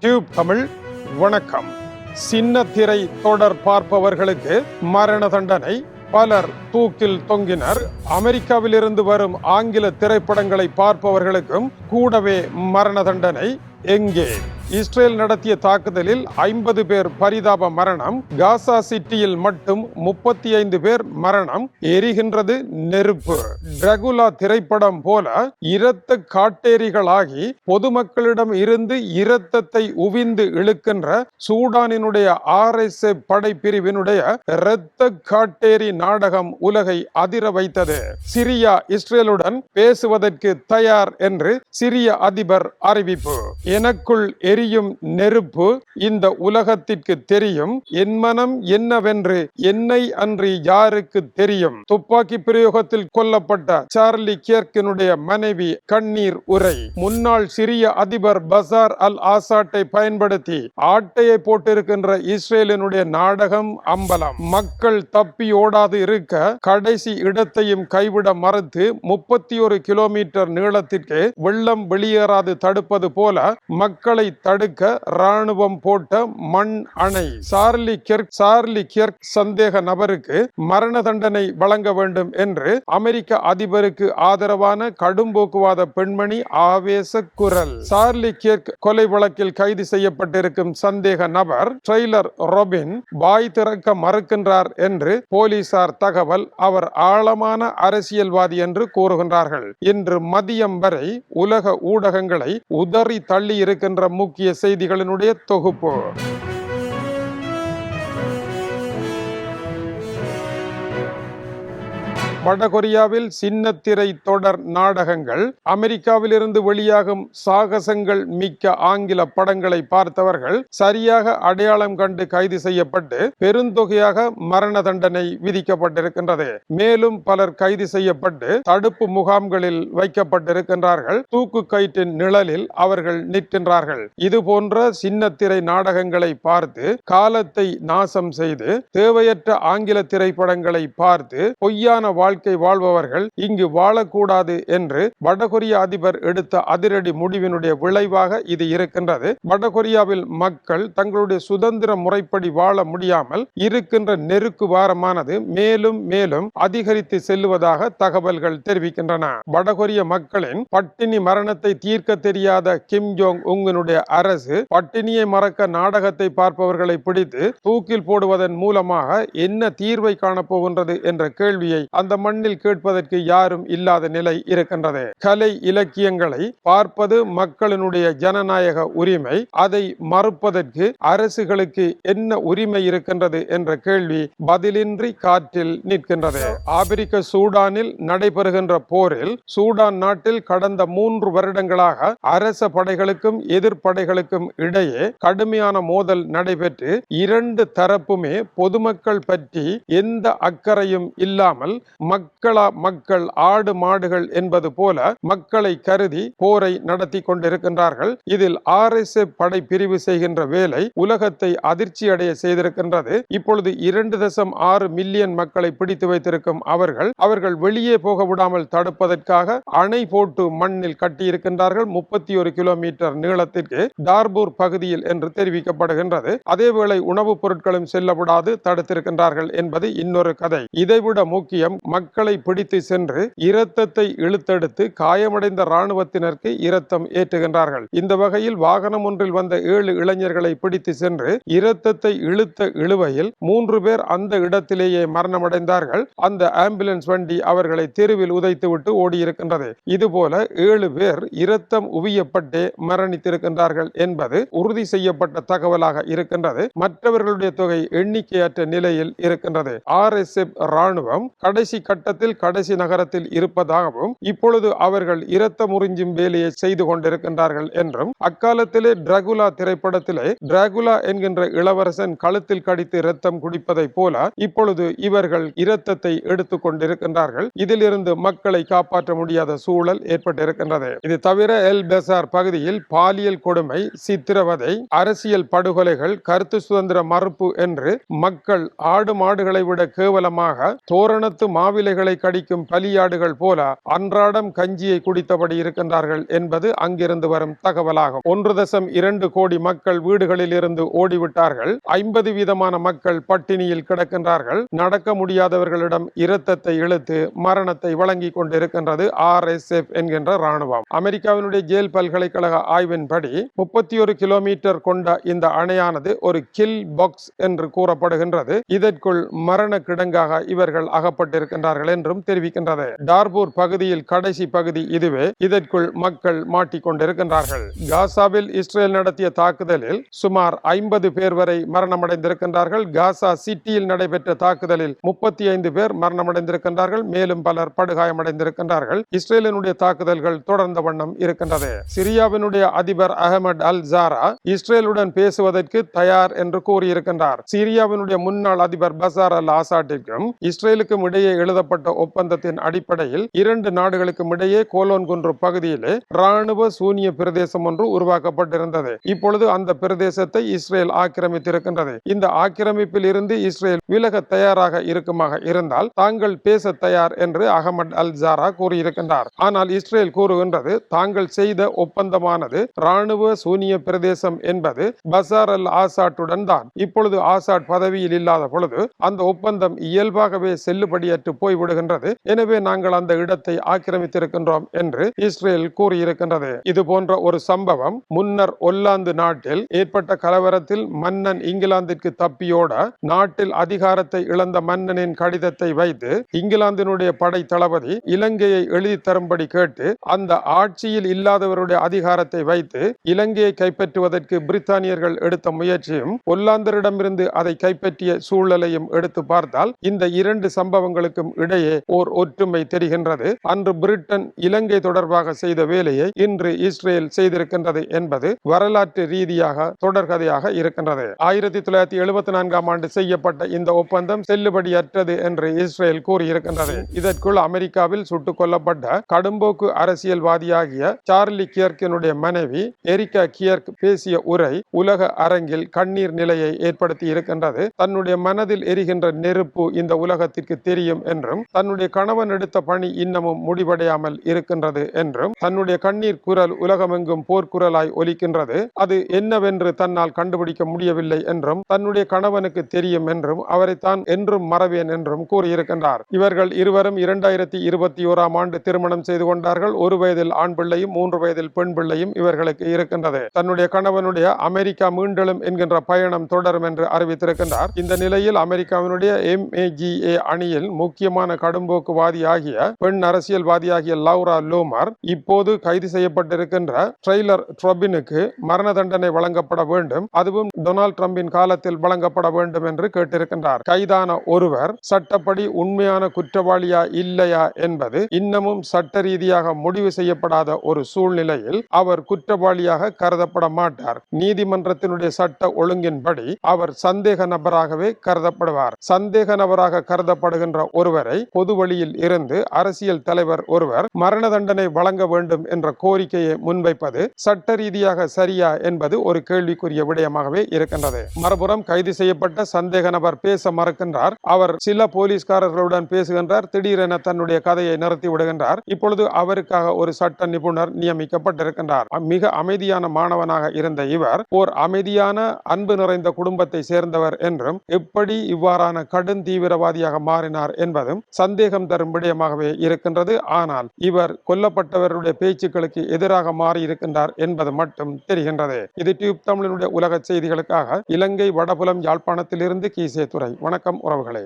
Tube Tamil வணக்கம். சின்ன திரை தொடர் பார்ப்பவர்களுக்கு மரண தண்டனை. பலர் தூக்கில் தொங்கினர். அமெரிக்காவிலிருந்து வரும் ஆங்கில திரைப்படங்களை பார்ப்பவர்களுக்கும் கூடவே மரண தண்டனை. எங்கே? இஸ்ரேல் நடத்திய தாக்குதலில் ஐம்பது பேர் பரிதாப மரணம் காசா சிட்டியில் மட்டும் முப்பத்தி ஐந்து பேர் மரணம் எரிகின்றது நெருப்பு. டிரகுலா திரைப்படம் போல இரத்த காட்டேரிகளாகி பொதுமக்களிடம் இருந்து இரத்தத்தை உவிந்து இழுக்கின்ற சூடானினுடைய ஆர்எஸ்ஏ படைப்பிரிவினுடைய இரத்த காட்டேரி நாடகம் உலகை அதிர வைத்தது. சிரியா இஸ்ரேலுடன் பேசுவதற்கு தயார் என்று சிரிய அதிபர் அறிவிப்பு. எனக்குள் எரியும் நெருப்பு இந்த உலகத்திற்கு தெரியும். என் மனம் என்னவென்று என்னை அன்றி யாருக்கு தெரியும்? துப்பாக்கி பிரயோகத்தில் கொல்லப்பட்ட சார்லி கேர்க்கினுடைய மனைவி கண்ணீர் உரை. முன்னாள் சிரிய அதிபர் பசார் அல் ஆசாட்டை பயன்படுத்தி ஆட்டையை போட்டிருக்கின்ற இஸ்ரேலினுடைய நாடகம் அம்பலம். மக்கள் தப்பி ஓடாது இருக்க கடைசி இடத்தையும் கைவிட மறுத்து முப்பத்தி ஒரு கிலோமீட்டர் நீளத்திற்கு வெள்ளம் வெளியேறாது தடுப்பது போல மக்களை தடுக்க ராணுவம் போட்ட மண் அணை. சார்லி கிர்க் சார்லி கிர்க் சந்தேக நபருக்கு மரண தண்டனை வழங்க வேண்டும் என்று அமெரிக்க அதிபருக்கு ஆதரவான கடும் போக்குவாத பெண்மணி ஆவேச குரல். சார்லி கிர்க் கொலை வழக்கில் கைது செய்யப்பட்டிருக்கும் சந்தேக நபர் ட்ரெய்லர் ரொபின் வாய் திறக்க மறுக்கின்றார் என்று போலீசார் தகவல் அவர் ஆழமான அரசியல்வாதி என்று கூறுகின்றார்கள். இன்று மதியம் வரை உலக ஊடகங்களை உதறி தள்ளி இருக்கின்ற முக்கிய செய்திகளினுடைய தொகுப்பு. வடகொரியாவில் சின்னத்திரை தொடர் நாடகங்கள் அமெரிக்காவிலிருந்து வெளியாகும் சாகசங்கள் மிக்க ஆங்கில படங்களை பார்த்தவர்கள் சரியாக அடையாளம் கண்டு கைது செய்யப்பட்டு பெருந்தொகையாக மரண தண்டனை விதிக்கப்பட்டிருக்கின்றது. மேலும் பலர் கைது செய்யப்பட்டு தடுப்பு முகாம்களில் வைக்கப்பட்டிருக்கின்றார்கள். தூக்கு கயிற்றின் நிழலில் அவர்கள் நிற்கின்றார்கள். இது போன்ற சின்னத்திரை நாடகங்களை பார்த்து காலத்தை நாசம் செய்து தேவையற்ற ஆங்கில திரைப்படங்களை பார்த்து பொய்யான வாழ்க்கை வாழ்பவர்கள் இங்கு வாழக்கூடாது என்று வடகொரிய அதிபர் எடுத்த அதிரடி முடிவினுடைய விளைவாக இது இருக்கின்றது. வடகொரியாவில் மக்கள் தங்களுடைய சுதந்திர முறைப்படி வாழ முடியாமல் இருக்கின்ற நெருக்கு வாரமானது மேலும் மேலும் அதிகரித்து செல்லுவதாக தகவல்கள் தெரிவிக்கின்றன. வடகொரிய மக்களின் பட்டினி மரணத்தை தீர்க்க தெரியாத கிம் ஜோங் உங்கனுடைய அரசு பட்டினியை மறக்க நாடகத்தை பார்ப்பவர்களை பிடித்து தூக்கில் போடுவதன் மூலமாக என்ன தீர்வை காணப்போகின்றது என்ற கேள்வியை அந்த மண்ணில் கேட்பதற்கு யாரும் இல்லாத நிலை இருக்கின்றது. கலை இலக்கியங்களை பார்ப்பது மக்களினுடைய ஜனநாயக உரிமை அதை மறுப்பதற்கு அரசுகளுக்கு என்ன உரிமை இருக்கின்றது என்ற கேள்வி பதிலின்றி காற்றில் நிற்கின்றது. ஆப்பிரிக்க சூடானில் நடைபெறுகின்ற போரில் சூடான் நாட்டில் கடந்த மூன்று வருடங்களாக அரச படைகளுக்கும் எதிர்ப்படைகளுக்கும் இடையே கடுமையான மோதல் நடைபெற்று இரண்டு தரப்புமே பொதுமக்கள் பற்றி எந்த அக்கறையும் இல்லாமல் மக்களா மக்கள் ஆடு மாடுகள் என்பது போல மக்களை கருதி போரை நடத்தி கொண்டிருக்கின்றார்கள். இதில் ஆர்எஸ்எஃப் படை பிரிவு செய்கின்ற வேலை உலகத்தை அதிர்ச்சி அடைய செய்திருக்கின்றது. இப்பொழுது இரண்டு தசம் ஆறு மில்லியன் மக்களை பிடித்து வைத்திருக்கும் அவர்கள் அவர்கள் வெளியே போக விடாமல் தடுப்பதற்காக அணை போட்டு மண்ணில் கட்டியிருக்கின்றார்கள். முப்பத்தி ஒரு கிலோமீட்டர் நீளத்திற்கு டார்பூர் பகுதியில் என்று தெரிவிக்கப்படுகின்றது. அதேவேளை உணவுப் பொருட்களும் செல்லவிடாது தடுத்திருக்கின்றார்கள் என்பது இன்னொரு கதை. இதைவிட முக்கியம் மக்களை பிடித்து சென்று இரத்தத்தை இழுத்தெடுத்து காயமடைந்த இராணுவத்தினருக்கு இரத்தம் ஏற்றுகின்றார்கள். இந்த வகையில் வாகனம் ஒன்றில் வந்த ஏழு இளைஞர்களை பிடித்து சென்று இரத்தத்தை இழுத்த இழுவையில் மூன்று பேர் அந்த இடத்திலேயே மரணமடைந்தார்கள். அந்த ஆம்புலன்ஸ் வண்டி அவர்களை தெருவில் உதைத்துவிட்டு ஓடியிருக்கின்றது. இதுபோல ஏழு பேர் இரத்தம் உவியப்பட்டே மரணித்திருக்கின்றார்கள் என்பது உறுதி செய்யப்பட்ட தகவலாக இருக்கின்றது. மற்றவர்களுடைய தொகை எண்ணிக்கையற்ற நிலையில் இருக்கின்றது. ஆர் எஸ் எஃப் ராணுவம் கடைசி கட்டத்தில் கடைசி நகரத்தில் இருப்பதாகவும் இப்பொழுது அவர்கள் இரத்த முறிஞ்சும் வேலையை செய்து கொண்டிருக்கின்றார்கள் என்றும் அக்காலத்திலே டிராகுலா திரைப்படத்திலே டிராகுலா என்கின்ற இளவரசன் கழுத்தில் கடித்து இரத்தம் குடிப்பதை போல இப்பொழுது இவர்கள் இரத்தத்தை எடுத்துக் கொண்டிருக்கின்றார்கள். இதிலிருந்து மக்களை காப்பாற்ற முடியாத சூழல் ஏற்பட்டிருக்கின்றது. இது தவிர எல் பெசார் பகுதியில் பாலியல் கொடுமை சித்திரவதை அரசியல் படுகொலைகள் கருத்து சுதந்திர மறுப்பு என்று மக்கள் ஆடு மாடுகளை விட கேவலமாக தோரணத்து மாவி மாவிலைகளை கடிக்கும் பலியாடுகள் போல அன்றாடம் கஞ்சியை குடித்தபடி இருக்கின்றார்கள் என்பது அங்கிருந்து வரும் தகவலாகும். ஒன்று தசம் இரண்டு கோடி மக்கள் வீடுகளில் இருந்து ஓடிவிட்டார்கள். ஐம்பது வீதமான மக்கள் பட்டினியில் கிடக்கின்றார்கள். நடக்க முடியாதவர்களிடம் இரத்தத்தை இழுத்து மரணத்தை வழங்கி கொண்டிருக்கின்றது ஆர் எஸ் எஃப் என்கின்ற ராணுவம் அமெரிக்காவினுடைய ஜேல் பல்கலைக்கழக ஆய்வின்படி முப்பத்தி ஒரு கிலோமீட்டர் கொண்ட இந்த அணையானது ஒரு கில் பாக்ஸ் என்று கூறப்படுகின்றது. இதற்குள் மரண கிடங்காக இவர்கள் அகப்பட்டிருக்கின்றார்கள் என்றும் தெரிவிக்கின்றது. டார்பூர் பகுதியில் கடைசி பகுதி இதுவே. இதற்குள் மக்கள் மாட்டிக்கொண்டிருக்கின்றார்கள் காசாவில் இஸ்ரேல் நடத்திய தாக்குதலில் சுமார் ஐம்பது பேர் வரை மரணமடைந்திருக்கின்றார்கள். காசா சிட்டியில் நடைபெற்ற தாக்குதலில் முப்பத்தி ஐந்து பேர் மரணமடைந்திருக்கின்றார்கள். மேலும் பலர் படுகாயமடைந்திருக்கின்றார்கள். இஸ்ரேலினுடைய தாக்குதல்கள் தொடர்ந்த வண்ணம் இருக்கின்றது. சிரியாவினுடைய அதிபர் அகமது அல் ஜாரா இஸ்ரேலுடன் பேசுவதற்கு தயார் என்று கூறியிருக்கின்றார். சிரியாவினுடைய முன்னாள் அதிபர் பசார் அல் ஆசாட்டிற்கும் இஸ்ரேலுக்கும் இடையே எழுத எழுதப்பட்ட ஒப்பந்தத்தின் அடிப்படையில் இரண்டு நாடுகளுக்கும் இடையே கோலோன்குன்று பகுதியிலே ராணுவ சூனிய பிரதேசம் ஒன்று உருவாக்கப்பட்டிருந்தது. இப்பொழுது அந்த பிரதேசத்தை இஸ்ரேல் ஆக்கிரமித்திருக்கின்றது. இந்த ஆக்கிரமிப்பில் இருந்து இஸ்ரேல் விலக தயாராக இருக்குமாக இருந்தால் தாங்கள் பேச தயார் என்று அகமது அல் ஜாரா கூறியிருக்கின்றார். ஆனால் இஸ்ரேல் கூறுகின்றது தாங்கள் செய்த ஒப்பந்தமானது ராணுவ சூனிய பிரதேசம் என்பது பசார் அல் ஆசாட்டுடன் தான். இப்பொழுது ஆசாட் பதவியில் இல்லாத பொழுது அந்த ஒப்பந்தம் இயல்பாகவே செல்லுபடியற்று போய் போய்விடுகின்றது. எனவே நாங்கள் அந்த இடத்தை ஆக்கிரமித்திருக்கின்றோம் என்று இஸ்ரேல் கூறியிருக்கின்றது. இது போன்ற ஒரு சம்பவம் முன்னர் ஒல்லாந்து நாட்டில் ஏற்பட்ட கலவரத்தில் மன்னன் இங்கிலாந்திற்கு தப்பியோட நாட்டில் அதிகாரத்தை இழந்த மன்னனின் கடிதத்தை வைத்து இங்கிலாந்தினுடைய படை தளபதி இலங்கையை எழுதி தரும்படி கேட்டு அந்த ஆட்சியில் இல்லாதவருடைய அதிகாரத்தை வைத்து இலங்கையை கைப்பற்றுவதற்கு பிரித்தானியர்கள் எடுத்த முயற்சியும் ஒல்லாந்தரிடமிருந்து அதை கைப்பற்றிய சூழலையும் எடுத்து பார்த்தால் இந்த இரண்டு சம்பவங்களுக்கும் இடையே ஓர் ஒற்றுமை தெரிகின்றது. அன்று பிரிட்டன் இலங்கை தொடர்பாக செய்த வேலையை இன்று இஸ்ரேல் செய்திருக்கின்றது என்பது வரலாற்று ரீதியாக தொடர்கதையாக இருக்கின்றது. ஆயிரத்தி தொள்ளாயிரத்தி எழுபத்தி நான்காம் ஆண்டு செய்யப்பட்ட இந்த ஒப்பந்தம் செல்லுபடியற்றது என்று இஸ்ரேல் கூறியிருக்கின்றது. இதற்குள் அமெரிக்காவில் சுட்டுக் கொல்லப்பட்ட கடும்போக்கு அரசியல்வாதியாகிய சார்லி கியர்க்கினுடைய மனைவி எரிகா கியர்க் பேசிய உரை உலக அரங்கில் கண்ணீர் நிலையை ஏற்படுத்தி இருக்கின்றது. தன்னுடைய மனதில் எரிகின்ற நெருப்பு இந்த உலகத்திற்கு தெரியும் என்றும் தன்னுடைய கணவன் எடுத்த பணி இன்னமும் முடிவடையாமல் இருக்கின்றது என்றும் தன்னுடைய கண்ணீர் குரல் உலகமெங்கும் போர்க்குரலாய் ஒலிக்கின்றது. அது என்னவென்று தன்னால் கண்டுபிடிக்க முடியவில்லை என்றும் தன்னுடைய கணவனுக்கு தெரியும் என்றும் அவரை தான் என்றும் மறவேன் என்றும் கூறியிருக்கின்றார். இவர்கள் இருவரும் இரண்டாயிரத்தி இருபத்தி ஓராம் ஆண்டு திருமணம் செய்து கொண்டார்கள். ஒரு வயதில் ஆண் பிள்ளையும் மூன்று வயதில் பெண் பிள்ளையும் இவர்களுக்கு இருக்கின்றது. தன்னுடைய கணவனுடைய அமெரிக்கா மீண்டலும் என்கின்ற பயணம் தொடரும் என்று அறிவித்திருக்கின்றார். இந்த நிலையில் அமெரிக்காவினுடைய எம்ஏஜிஏ அணியில் முக்கிய முக்கியமான கடும்போக்குவாதி ஆகிய பெண் அரசியல்வாதியாகிய லவ்ரா லோமர் இப்போது கைது செய்யப்பட்டிருக்கின்ற ட்ரெய்லர் ட்ரொபினுக்கு மரண தண்டனை வழங்கப்பட வேண்டும். அதுவும் டொனால்ட் ட்ரம்பின் காலத்தில் வழங்கப்பட வேண்டும் என்று கேட்டிருக்கின்றார். கைதான ஒருவர் சட்டப்படி உண்மையான குற்றவாளியா இல்லையா என்பது இன்னமும் சட்ட ரீதியாக முடிவு செய்யப்படாத ஒரு சூழ்நிலையில் அவர் குற்றவாளியாக கருதப்பட மாட்டார். நீதிமன்றத்தினுடைய சட்ட ஒழுங்கின்படி அவர் சந்தேக நபராகவே கருதப்படுவார். சந்தேக நபராக கருதப்படுகின்ற ஒருவர் பொது வழியில் இருந்து அரசியல் தலைவர் ஒருவர் மரண தண்டனை வழங்க வேண்டும் என்ற கோரிக்கையை முன்வைப்பது சட்ட ரீதியாக சரியா என்பது ஒரு கேள்விக்குரிய விடயமாகவே இருக்கின்றது. மறுபுறம் கைது செய்யப்பட்ட சந்தேக நபர் பேச மறுக்கின்றார். அவர் சில போலீஸ்காரர்களுடன் பேசுகின்றார். திடீரென தன்னுடைய கதையை நிறுத்தி விடுகின்றார். இப்பொழுது அவருக்காக ஒரு சட்ட நிபுணர் நியமிக்கப்பட்டிருக்கின்றார். மிக அமைதியான மாணவனாக இருந்த இவர் ஓர் அமைதியான அன்பு நிறைந்த குடும்பத்தை சேர்ந்தவர் என்றும் எப்படி இவ்வாறான கடும் தீவிரவாதியாக மாறினார் என்பது என்பதும் சந்தேகம் தரும் விடயமாகவே இருக்கின்றது. ஆனால் இவர் கொல்லப்பட்டவருடைய பேச்சுக்களுக்கு எதிராக மாறி இருக்கின்றார் என்பது மட்டும் தெரிகின்றது. இது டியூப் தமிழனுடைய உலக செய்திகளுக்காக இலங்கை வடபுலம் யாழ்ப்பாணத்திலிருந்து கீசே துறை வணக்கம் உறவுகளே.